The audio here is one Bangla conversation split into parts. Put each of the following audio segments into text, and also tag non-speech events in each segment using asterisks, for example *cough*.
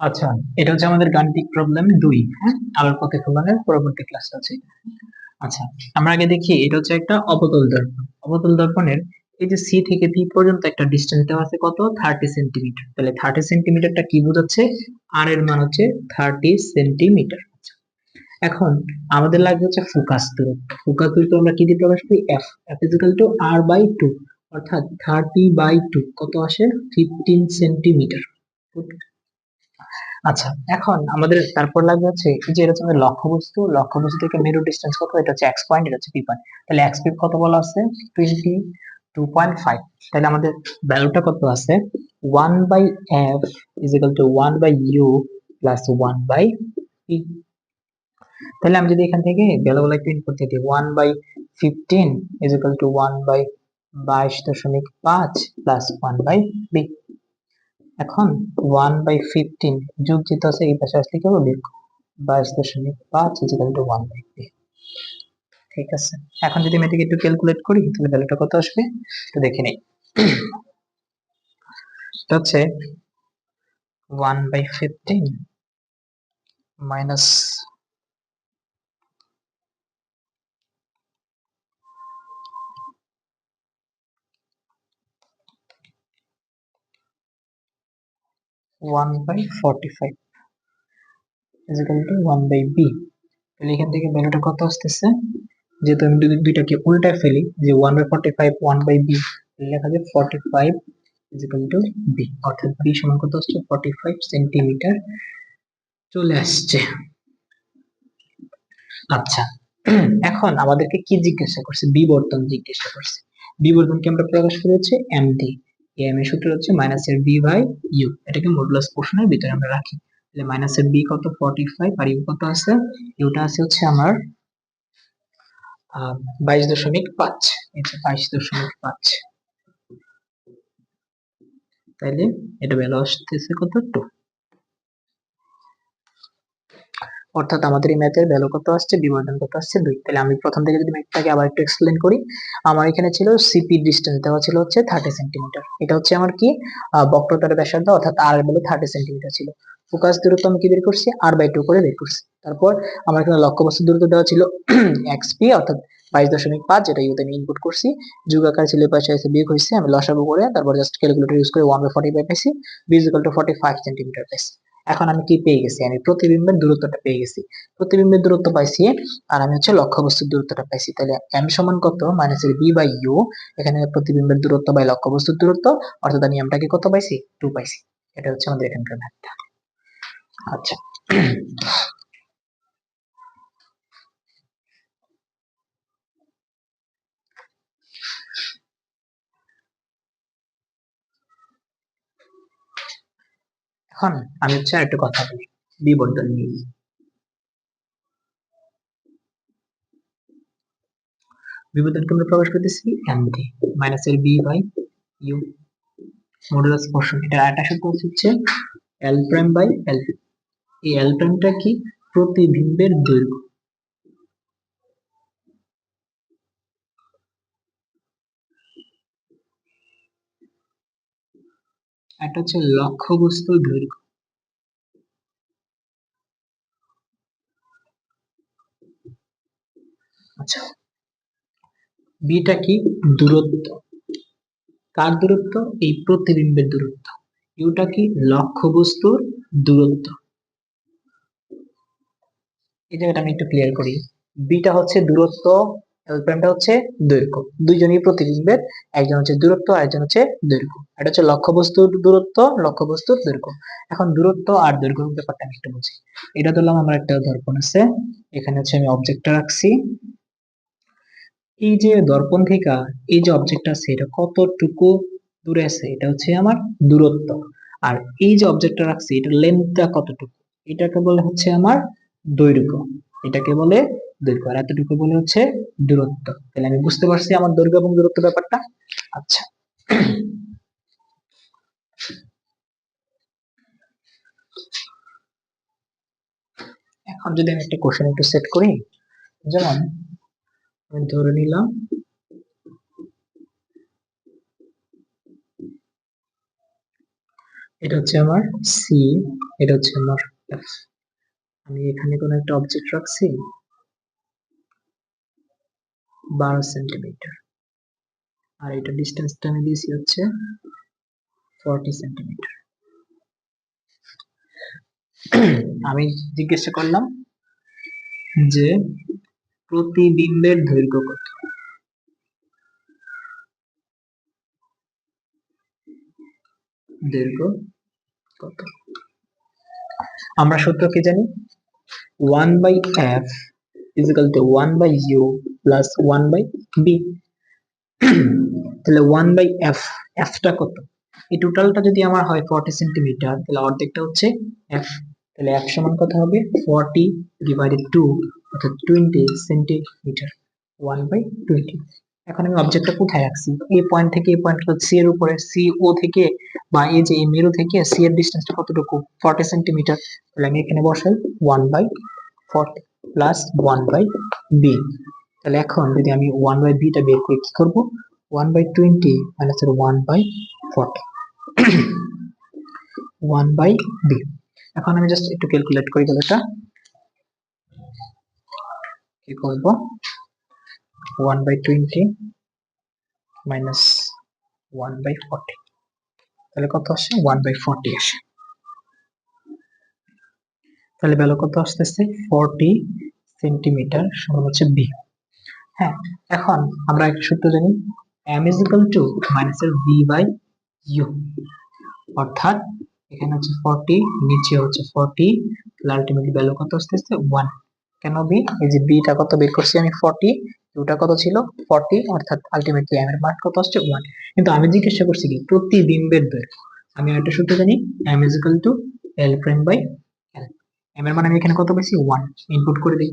আচ্ছা এটা হচ্ছে আমাদের গাণিতিক প্রবলেম দুই হ্যাঁ? আবার প্রতিফলনের পরবর্তী ক্লাস আছে আচ্ছা আমরা আগে দেখি, এটা হচ্ছে একটা অবতল দর্পণ। অবতল দর্পণের এই যে সি থেকে পি পর্যন্ত একটা ডিস্টেন্স দেওয়া আছে কত? থার্টি সেন্টিমিটার তাহলে থার্টি সেন্টিমিটারটা কি বোঝাচ্ছে? আর এর মান হচ্ছে থার্টি সেন্টিমিটার এখন আমাদের লাগবে হচ্ছে ফোকাস দূরত্ব। ফোকাস দূরত্ব আমরা কি দিয়ে প্রকাশ করি? F F equal to R by two অর্থাৎ থার্টি বাই টু কত আসে? ফিফটিন সেন্টিমিটার আচ্ছা এখন আমাদের তারপর লাগবে হচ্ছে যে এটা হচ্ছে লক্ষ্যবস্তু লক্ষ্যবস্তু থেকে মেরু ডিস্টেন্স কত? এটা হচ্ছে এক্স পয়েন্ট এটা হচ্ছে পি পয়েন্ট তাহলে এক্স পি কত বলা আছে? টোয়েন্টি টু পয়েন্ট ফাইভ তাহলে আমাদের ভ্যালুটা কত আছে? One by F is equal to one by U plus one by P তাহলে আমি যদি এখান থেকে ভ্যালুগুলো একটু ইনপুট দিই one by fifteen is equal to one by বাইশ দশমিক পাঁচ প্লাস ওয়ান বাই বি এখন ওয়ান বাই ফিফটিন যোগ যেতে আছে, এই পাশে আসলে কি হবে? বিয়োগ বাইশ দশমিক পাঁচ equal to one by P ঠিক আছে? এখন যদি আমি এটাকে একটু ক্যালকুলেট করি, তাহলে ভ্যালুটা কত আসবে? একটু দেখে নিই। এটা হচ্ছে one by fifteen minus one by forty five equal to one by B তাহলে এখান থেকে ভ্যালুটা কত আসতেছে? যেহেতু আমি দুইটাকে উল্টায় ফেলি, যে one by forty five one by B লেখা যায় forty five equal to B অর্থাৎ বি সমান কত আসছে? ফর্টি ফাইভ সেন্টিমিটার চলে আসছে। আচ্ছা এখন আমাদেরকে কি জিজ্ঞাসা করছে? বিবর্তন জিজ্ঞাসা করছে। বিবর্তনকে আমরা প্রকাশ করেছি এম ডি এম এর সূত্র হচ্ছে মাইনাস এর বি বাই ইউ এটাকে মডুলাস পোর্শনের ভিতরে আমরা রাখি। তাহলে মাইনাস এর বি কত? ফর্টি ফাইভ আর ইউ কত আছে? ইউটা আছে হচ্ছে আমার বাইশ দশমিক পাঁচ। এটা বাইশ দশমিক পাঁচ। তাইলে এটা ভ্যালু আসতেছে কত? টু অর্থাৎ আমাদের এই ম্যাথের ভ্যালু কত আসছে? বিবর্ধন কত আসছে? দুই। তাহলে আমি প্রথম থেকে যদি ম্যাথটাকে আবার একটু এক্সপ্লেন করি, আমার এখানে ছিল সিপি ডিস্টেন্স দেওয়া ছিল হচ্ছে থার্টি সেন্টিমিটার এটা হচ্ছে আমার কি? বক্রতার ব্যাসার্ধ, অর্থাৎ আর ভ্যালু থার্টি সেন্টিমিটার ছিল। ফোকাস দূরত্ব আমি কি বের করছি? আর বাই টু করে বের করছি। তারপর আমার এখানে লক্ষ্যবস্তু দূরত্ব দেওয়া ছিল *clears throat* এক্সপি অর্থাৎ বাইশ দশমিক পাঁচ, যেটা ইউতে আমি ইনপুট করছি। যুগাকার ছিল পাশে এসে বিয়োগ হয়েছে, আমি লসাগু করে তারপর জাস্ট ক্যালকুলেটর ইউজ করে one by forty five B equal to forty five centimetre পাইছি। এখন আমি কি পেয়ে গেছি? আমি প্রতিবিম্বের দূরত্বটা পেয়ে গেছি। প্রতিবিম্বের দূরত্ব পাইছি আর আমি হচ্ছে লক্ষ্যবস্তুর দূরত্বটা পাইছি। তাহলে এম সমান কত? মাইনাস এর বি বাই ইউ এখানে প্রতিবিম্বের দূরত্ব বাই লক্ষ্যবস্তুর দূরত্ব। অর্থাৎ আমি এমটাকে কত পাইছি? টু পাইছি। এটা হচ্ছে আমাদের এখানকার ম্যাথটা আচ্ছা। এখন আমি হচ্ছে একটা কথা বলি, বিবর্তন নিয়ে। বিবর্তন আমরা প্রকাশ করতেছি এম দিয়ে minus L B by U modulus portion এটা আটা সূত্র হচ্ছে এল প্রাইম বাই এল এই এল প্রাইমটা কি প্রতিবিম্বের দৈর্ঘ্য? একটা হচ্ছে লক্ষ্য লক্ষ্যবস্তুর দৈর্ঘ্য। আচ্ছা বিটা কি? দূরত্ব। কার দূরত্ব? এই প্রতিবিম্বের দূরত্ব। ইউটা কি? লক্ষ্যবস্তুর দূরত্ব। এই জায়গাটা আমি একটু ক্লিয়ার করি। বিটা হচ্ছে দূরত্ব প্রাইমটা হচ্ছে দৈর্ঘ্য। দুইজনই প্রতিবিম্বের একজন হচ্ছে দূরত্ব আর একজন হচ্ছে দৈর্ঘ্য। এটা হচ্ছে লক্ষ্যবস্তুর দূরত্ব, লক্ষ্যবস্তুর দৈর্ঘ্য। এখন দূরত্ব আর দৈর্ঘ্য ব্যাপারটা আমি একটু বুঝি এটা ধরলাম আমার একটা দর্পণ আছে। এখানে হচ্ছে আমি অবজেক্টটা রাখছি। এই যে দর্পণ থেকে এই যে অবজেক্ট আছে, এটা কতটুকু দূরে আছে? এটা হচ্ছে আমার দূরত্ব। আর এই যে অবজেক্টটা রাখছি এটা লেন্থটা কতটুকু? এটাকে বলে হচ্ছে আমার দৈর্ঘ্য। এটাকে বলে দৈর্ঘ্য। আর এতটুকু বলে হচ্ছে দূরত্ব। তাহলে আমি বুঝতে পারছি আমার দৈর্ঘ্য এবং দূরত্ব ব্যাপারটা? আচ্ছা। এখন যদি আমি একটা কোশ্চেন একটু সেট করি, যেমন আমি ধরে নিলাম, এটা হচ্ছে আমার সি এটা হচ্ছে আমার আমি এখানে কোনো একটা অবজেক্ট রাখছি বারো সেন্টিমিটার আর এটা ডিস্টেন্সটা আমি দিয়েছি হচ্ছে ফর্টি সেন্টিমিটার আমি জিজ্ঞাসা করলাম যে প্রতিবিম্বের দৈর্ঘ্য কত? দৈর্ঘ্য কত? আমরা সূত্র কি জানি? One by F equal to one by U plus one by B তাহলে ওয়ান বাই এফ এফটা কত? এই টোটালটা যদি আমার হয় ফর্টি সেন্টিমিটার তাহলে অর্ধেকটা হচ্ছে এফ তাহলে এফ সমান কত হবে? ফর্টি ডিভাইডেড টু অর্থাৎ twenty centimetre one by twenty এখন আমি অবজেক্টটা কোথায় রাখছি? এই পয়েন্ট থেকে এই পয়েন্ট সি এর উপরে সি ও থেকে, বা এই যে এই মেরু থেকে সি এর ডিস্টেন্সটা কতটুকু? ফর্টি সেন্টিমিটার তাহলে আমি এখানে বসাই one by forty plus one by B তাহলে এখন যদি আমি ওয়ান বাই বিটা বের করি, কি করব? One by twenty minus one by forty one by B এখন আমি জাস্ট একটু ক্যালকুলেট করি এটা। কি করব? One by twenty minus one by forty তাহলে কত আসে? ওয়ান বাই ফর্টি আসে। তাহলে ভ্যালু কত আসতেছে? ফর্টি সেন্টিমিটার সমান হচ্ছে বি হ্যাঁ এখন আমরা একটা সূত্র জানি। M is equal to minus এর v by u. অর্থাৎ এখানে হচ্ছে 40 নিচে হচ্ছে 40 তাহলে আলটিমেটলি ভ্যালু কত আসতেছে? ওয়ান কেন বি এই যে বিটা কত বের করছি আমি? 40 u টা কত ছিল? 40 অর্থাৎ আলটিমেটলি এম এর মান কত আসছে? ওয়ান কিন্তু আমি জিজ্ঞাসা করছি কি? প্রতিবিম্বের দৈর্ঘ্য। আমি একটা সূত্র জানি। M is equal to l prime by m এর মান আমি এখানে কত পেয়েছি 1 ইনপুট করে দিই।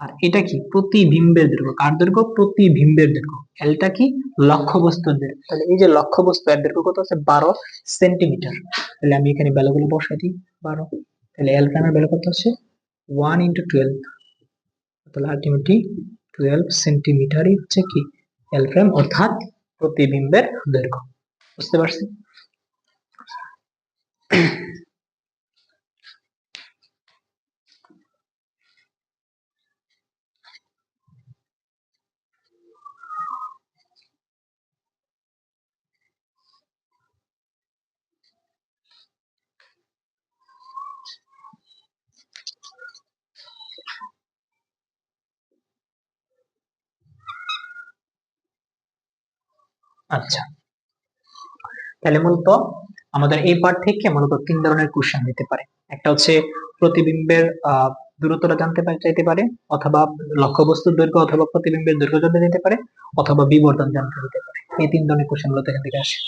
আর এটা কি? প্রতিবিম্বের দৈর্ঘ্য। কার দৈর্ঘ্য? প্রতিবিম্বের দৈর্ঘ্য। এলটা কি? লক্ষ্যবস্তুর দৈর্ঘ্য। তাহলে এই যে লক্ষ্যবস্তু, এর দৈর্ঘ্য কত আছে? বারো সেন্টিমিটার। তাহলে আমি এখানে ভ্যালুগুলো বসাই দিই। বারো। তাহলে এল প্রাইমের ভ্যালু কত আছে? ওয়ান ইন্টু টুয়েলভ তাহলে আলটিমেটলি টুয়েলভ সেন্টিমিটারই হচ্ছে কি? এল অর্থাৎ প্রতিবিম্বের দৈর্ঘ্য। বুঝতে পারছি আচ্ছা। তাহলে মূলত আমাদের এই পার্ট থেকে মূলত তিন ধরনের কোশ্চেন দিতে পারে। একটা হচ্ছে প্রতিবিম্বের দূরত্বটা জানতে চাইতে পারে, অথবা লক্ষ্যবস্তুর দৈর্ঘ্য অথবা প্রতিবিম্বের দৈর্ঘ্য জানতে চাইতে পারে, অথবা বিবর্তন জানতে চাইতে পারে। এই তিন ধরনের কোশ্চেনগুলো থেকে আসে।